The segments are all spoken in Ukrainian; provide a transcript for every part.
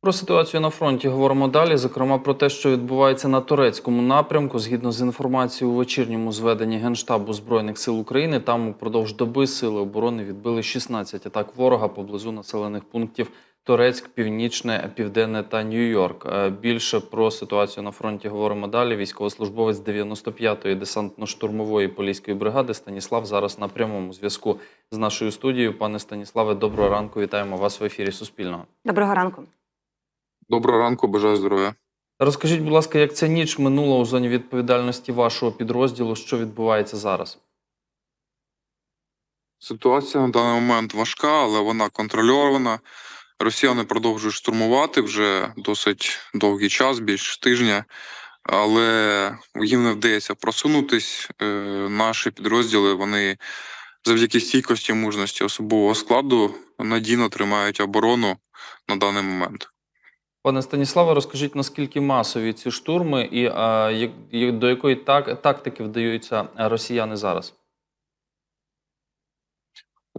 Про ситуацію на фронті говоримо далі. Зокрема, про те, що відбувається на турецькому напрямку. Згідно з інформацією у вечірньому зведенні Генштабу Збройних сил України, там упродовж доби сили оборони відбили 16 атак ворога поблизу населених пунктів Турецьк, Північне, Південне та Нью-Йорк. Е, Більше про ситуацію на фронті говоримо далі. Військовослужбовець 95-ї десантно-штурмової поліської бригади Станіслав зараз на прямому зв'язку з нашою студією. Пане Станіславе, доброго ранку. Вітаємо вас в ефірі Суспільного. Доброго ранку. Доброго ранку, бажаю здоров'я. Розкажіть, будь ласка, як ця ніч минула у зоні відповідальності вашого підрозділу? Що відбувається зараз? Ситуація на даний момент важка, але вона контрольована. Росіяни продовжують штурмувати вже досить довгий час, більше тижня, але їм не вдається просунутись. Е, Наші підрозділи вони завдяки стійкості мужності особового складу надійно тримають оборону на даний момент. Пане Станіславе, розкажіть, наскільки масові ці штурми і а, як- до якої так, тактики вдаються росіяни зараз?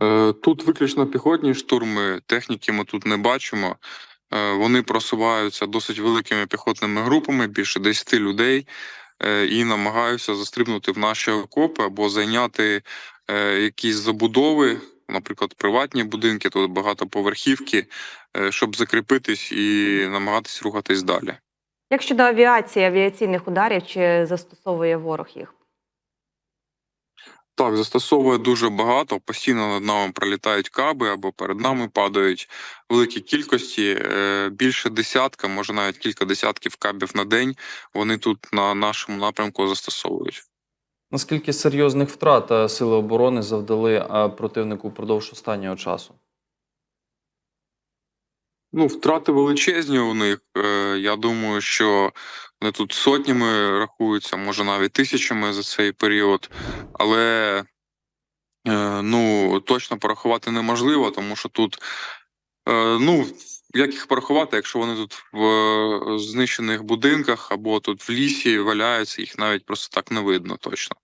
Е, Тут виключно піхотні штурми, техніки ми тут не бачимо. Е, Вони просуваються досить великими піхотними групами, більше 10 людей, е, і намагаються застрибнути в наші окопи або зайняти якісь забудови, наприклад, приватні будинки, тут багатоповерхівки, е, щоб закріпитись і намагатись рухатись далі. Як щодо авіації, авіаційних ударів, чи застосовує ворог їх? Так, застосовує дуже багато. Постійно над нами пролітають каби або перед нами падають великі кількості. е, Більше десятка, може навіть кілька десятків кабів на день. Вони тут на нашому напрямку застосовують. Наскільки серйозних втрат е, сили оборони завдали е, противнику впродовж останнього часу? Ну, втрати величезні у них. Е, Я думаю, що вони тут сотнями рахуються, може навіть тисячами за цей період. Але ну, точно порахувати неможливо, тому що тут, ну, як їх порахувати, якщо вони тут в е, знищених будинках або тут в лісі валяються, їх навіть просто так не видно точно.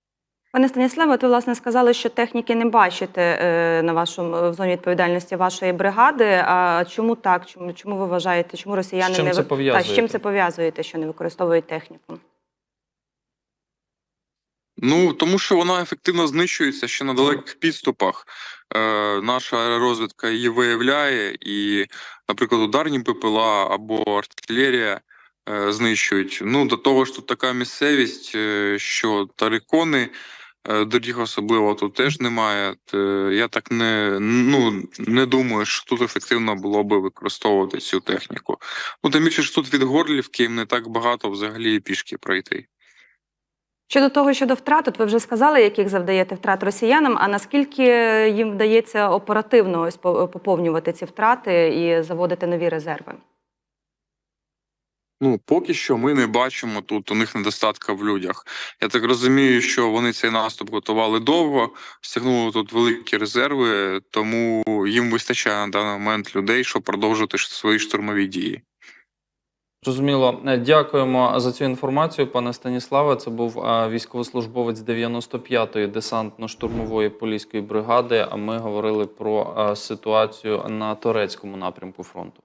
Пане Станіславе, от ви власне сказали, що техніки не бачите е, на вашому в зоні відповідальності вашої бригади. А чому так? Чому чому ви вважаєте, чому росіяни З чим не це Та, з чим це пов'язуєте, що не використовують техніку? Ну тому що вона ефективно знищується ще на далеких підступах. Е, наша аеророзвідка її виявляє, і, наприклад, ударні ППЛА або артилерія е, знищують. Ну до того ж, тут така місцевість, е, що тарикони. е, Доріг особливо тут теж немає. Т- Я так не ну не думаю, що тут ефективно було би використовувати цю техніку. Ну тим більше ж тут від Горлівки їм не так багато взагалі пішки пройти. Щодо того, щодо втрат, от ви вже сказали, яких завдаєте втрат росіянам. А наскільки їм вдається оперативно ось поповнювати ці втрати і заводити нові резерви? Ну, поки що ми не бачимо тут у них недостатка в людях. Я так розумію, що вони цей наступ готували довго, стягнули тут великі резерви, тому їм вистачає на даний момент людей, щоб продовжити свої штурмові дії. Зрозуміло. Е, Дякуємо за цю інформацію, пане Станіславе. Це був е, військовослужбовець 95-ї десантно-штурмової поліської бригади. А ми говорили про е, ситуацію на турецькому напрямку фронту.